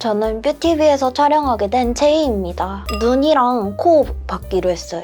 저는 뷰티비에서 촬영하게 된 제이입니다. 눈이랑 코 받기로 했어요.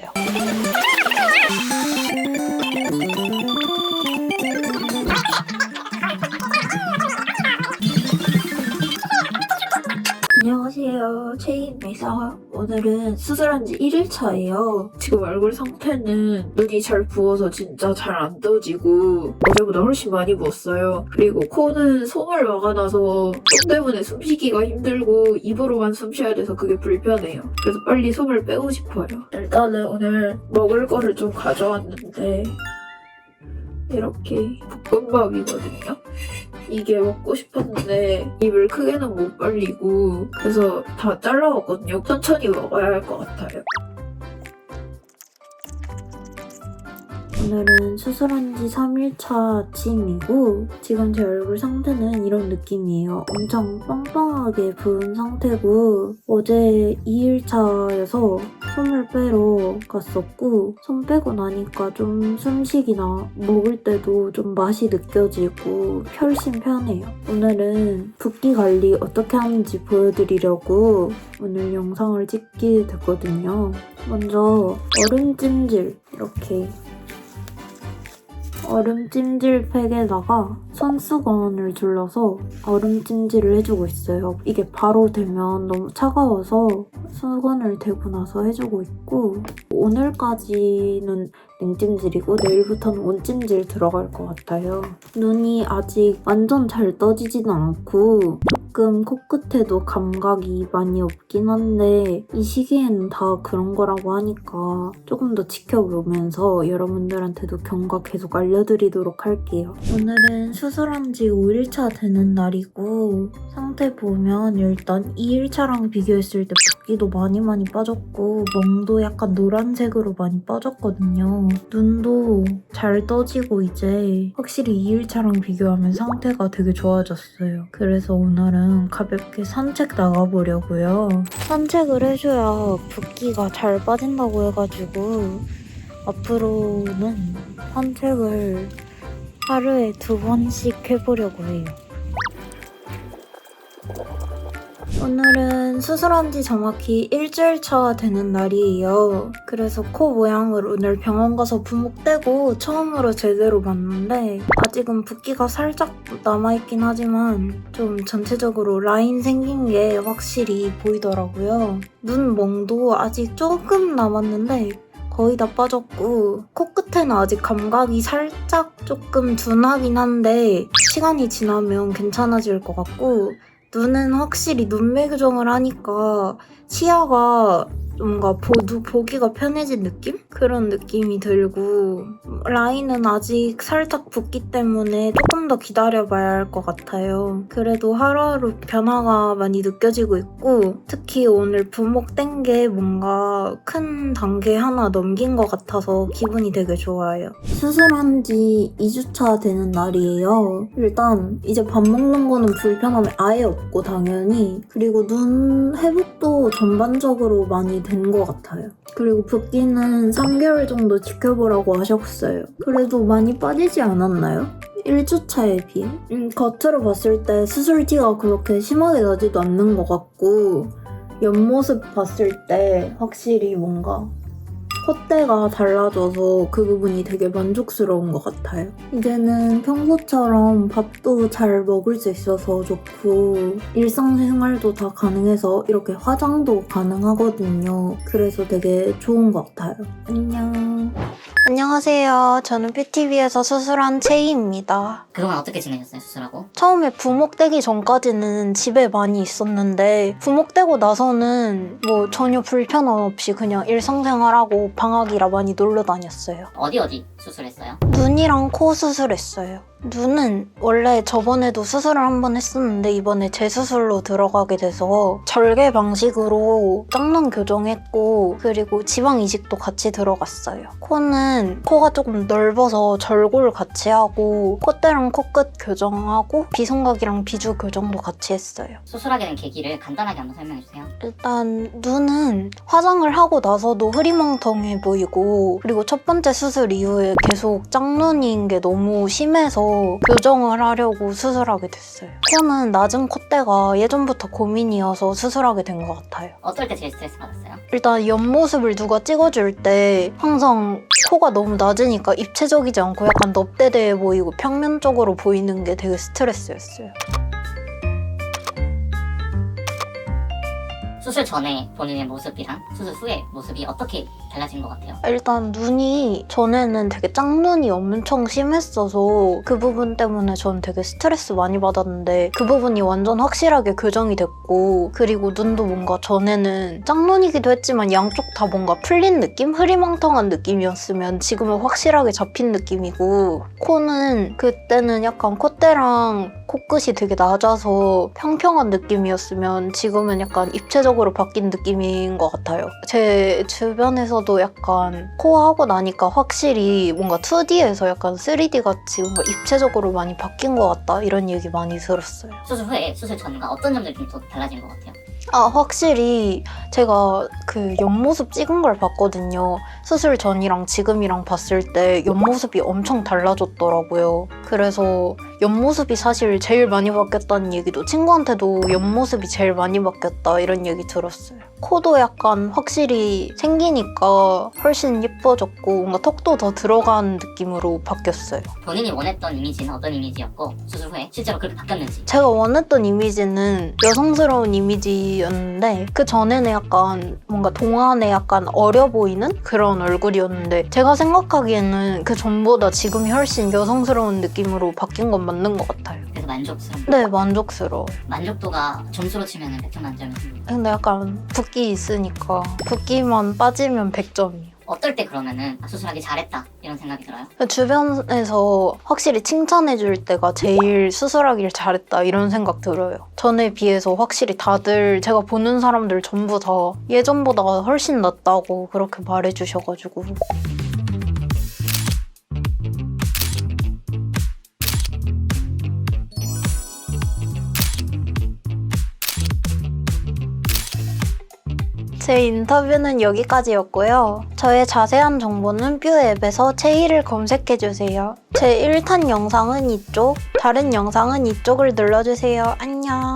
안녕하세요. 체이입니다. 오늘은 수술한 지 1일차예요. 지금 얼굴 상태는 눈이 잘 부어서 진짜 잘 안 떠지고 어제보다 훨씬 많이 부었어요. 그리고 코는 솜을 막아놔서 솜 때문에 숨쉬기가 힘들고 입으로만 숨 쉬어야 돼서 그게 불편해요. 그래서 빨리 솜을 빼고 싶어요. 일단은 오늘 먹을 거를 좀 가져왔는데 이렇게 볶음밥이거든요. 이게 먹고 싶었는데 입을 크게는 못 벌리고 그래서 다 잘라왔거든요. 천천히 먹어야 할 것 같아요. 오늘은 수술한 지 3일차 아침이고 지금 제 얼굴 상태는 이런 느낌이에요. 엄청 빵빵하게 부은 상태고 어제 2일차여서 솜을 빼러 갔었고 솜 빼고 나니까 좀 숨쉬기나 먹을 때도 좀 맛이 느껴지고 훨씬 편해요. 오늘은 붓기 관리 어떻게 하는지 보여드리려고 오늘 영상을 찍게 됐거든요. 먼저 얼음 찜질 이렇게 얼음 찜질 팩에다가 손수건을 둘러서 얼음 찜질을 해주고 있어요. 이게 바로 되면 너무 차가워서 수건을 대고 나서 해주고 있고 오늘까지는 냉찜질이고 내일부터는 온찜질 들어갈 것 같아요. 눈이 아직 완전 잘 떠지지는 않고 조금 코끝에도 감각이 많이 없긴 한데 이 시기에는 다 그런 거라고 하니까 조금 더 지켜보면서 여러분들한테도 경과 계속 알려드리도록 할게요. 오늘은 수술한 지 5일차 되는 날이고 상태 보면 일단 2일차랑 비교했을 때 붓기도 많이 많이 빠졌고 멍도 약간 노란색으로 많이 빠졌거든요. 눈도 잘 떠지고 이제 확실히 2일차랑 비교하면 상태가 되게 좋아졌어요. 그래서 오늘은 가볍게 산책 나가보려고요. 산책을 해줘야 붓기가 잘 빠진다고 해가지고 앞으로는 산책을 하루에 두 번씩 해보려고 해요. 오늘은 수술한 지 정확히 일주일 차 되는 날이에요. 그래서 코 모양을 오늘 병원 가서 부목되고 처음으로 제대로 봤는데 아직은 붓기가 살짝 남아있긴 하지만 좀 전체적으로 라인 생긴 게 확실히 보이더라고요. 눈 멍도 아직 조금 남았는데 거의 다 빠졌고 코끝에는 아직 감각이 살짝 조금 둔하긴 한데 시간이 지나면 괜찮아질 것 같고 눈은 확실히 눈매 교정을 하니까 시야가 뭔가 보도, 보기가 편해진 느낌? 그런 느낌이 들고 라인은 아직 살짝 붓기 때문에 조금 더 기다려봐야 할 것 같아요. 그래도 하루하루 변화가 많이 느껴지고 있고 특히 오늘 부목된 게 뭔가 큰 단계 하나 넘긴 것 같아서 기분이 되게 좋아요. 수술한 지 2주차 되는 날이에요. 일단 이제 밥 먹는 거는 불편함이 아예 없고 당연히 그리고 눈 회복도 전반적으로 많이 된 것 같아요. 그리고 붓기는 3개월 정도 지켜보라고 하셨어요. 그래도 많이 빠지지 않았나요? 1주차에 비해? 음, 겉으로 봤을 때 수술 티가 그렇게 심하게 나지도 않는 것 같고 옆모습 봤을 때 확실히 뭔가 콧대가 달라져서 그 부분이 되게 만족스러운 것 같아요. 이제는 평소처럼 밥도 잘 먹을 수 있어서 좋고 일상생활도 다 가능해서 이렇게 화장도 가능하거든요. 그래서 되게 좋은 것 같아요. 안녕. 안녕하세요. 저는 뷰티비에서 수술한 체이입니다. 그동안 어떻게 지내셨어요 수술하고? 처음에 부목되기 전까지는 집에 많이 있었는데 부목되고 나서는 뭐 전혀 불편함 없이 그냥 일상생활하고 방학이라 많이 놀러 다녔어요. 어디 어디 수술했어요? 눈이랑 코 수술했어요. 눈은 원래 저번에도 수술을 한 번 했었는데 이번에 재수술로 들어가게 돼서 절개 방식으로 짝눈 교정했고 그리고 지방 이식도 같이 들어갔어요. 코는 코가 조금 넓어서 절골 같이 하고 콧대랑 코끝 교정하고 비성각이랑 비주 교정도 같이 했어요. 수술하게 된 계기를 간단하게 한번 설명해 주세요. 일단 눈은 화장을 하고 나서도 흐리멍텅해 보이고 그리고 첫 번째 수술 이후에 계속 짝눈인 게 너무 심해서 교정을 하려고 수술하게 됐어요. 코는 낮은 콧대가 예전부터 고민이어서 수술하게 된 것 같아요. 어떨 때 제일 스트레스 받았어요? 일단 옆모습을 누가 찍어줄 때 항상 코가 너무 낮으니까 입체적이지 않고 약간 넙대대해 보이고 평면적으로 보이는 게 되게 스트레스였어요. 수술 전에 본인의 모습이랑 수술 후의 모습이 어떻게 달라진 것 같아요? 일단 눈이 전에는 되게 짝눈이 엄청 심했어서 그 부분 때문에 전 되게 스트레스 많이 받았는데 그 부분이 완전 확실하게 교정이 됐고 그리고 눈도 뭔가 전에는 짝눈이기도 했지만 양쪽 다 뭔가 풀린 느낌? 흐리멍텅한 느낌이었으면 지금은 확실하게 잡힌 느낌이고 코는 그때는 약간 콧대랑 코끝이 되게 낮아서 평평한 느낌이었으면 지금은 약간 입체적 으로 바뀐 느낌인 것 같아요. 제 주변에서도 약간 코 하고 나니까 확실히 뭔가 2D에서 약간 3D 같이 뭔가 입체적으로 많이 바뀐 것 같다 이런 얘기 많이 들었어요. 수술 후에 수술 전과 어떤 점들이 좀 더 달라진 것 같아요? 아, 확실히 제가 그 옆모습 찍은 걸 봤거든요. 수술 전이랑 지금이랑 봤을 때 옆모습이 엄청 달라졌더라고요. 그래서 옆모습이 사실 제일 많이 바뀌었다는 얘기도 친구한테도 옆모습이 제일 많이 바뀌었다 이런 얘기 들었어요. 코도 약간 확실히 생기니까 훨씬 예뻐졌고 뭔가 턱도 더 들어간 느낌으로 바뀌었어요. 본인이 원했던 이미지는 어떤 이미지였고 수술 후에 실제로 그렇게 바뀌었는지 제가 원했던 이미지는 여성스러운 이미지 였는데 그 전에는 약간 뭔가 동안에 약간 어려 보이는 그런 얼굴이었는데 제가 생각하기에는 그 전보다 지금이 훨씬 여성스러운 느낌으로 바뀐 건 맞는 것 같아요. 그래서 만족스러운 네, 만족스러워. 만족도가 점수로 치면 100점 만점이 근데 약간 붓기 있으니까 붓기만 빠지면 100점이에요. 어떨 때 그러면은 아, 수술하기 잘했다 이런 생각이 들어요? 주변에서 확실히 칭찬해줄 때가 제일 수술하길 잘했다 이런 생각 들어요. 전에 비해서 확실히 다들 제가 보는 사람들 전부 다 예전보다 훨씬 낫다고 그렇게 말해주셔가지고 제 인터뷰는 여기까지였고요. 저의 자세한 정보는 뷰 앱에서 체이를 검색해주세요. 제 1탄 영상은 이쪽, 다른 영상은 이쪽을 눌러주세요. 안녕.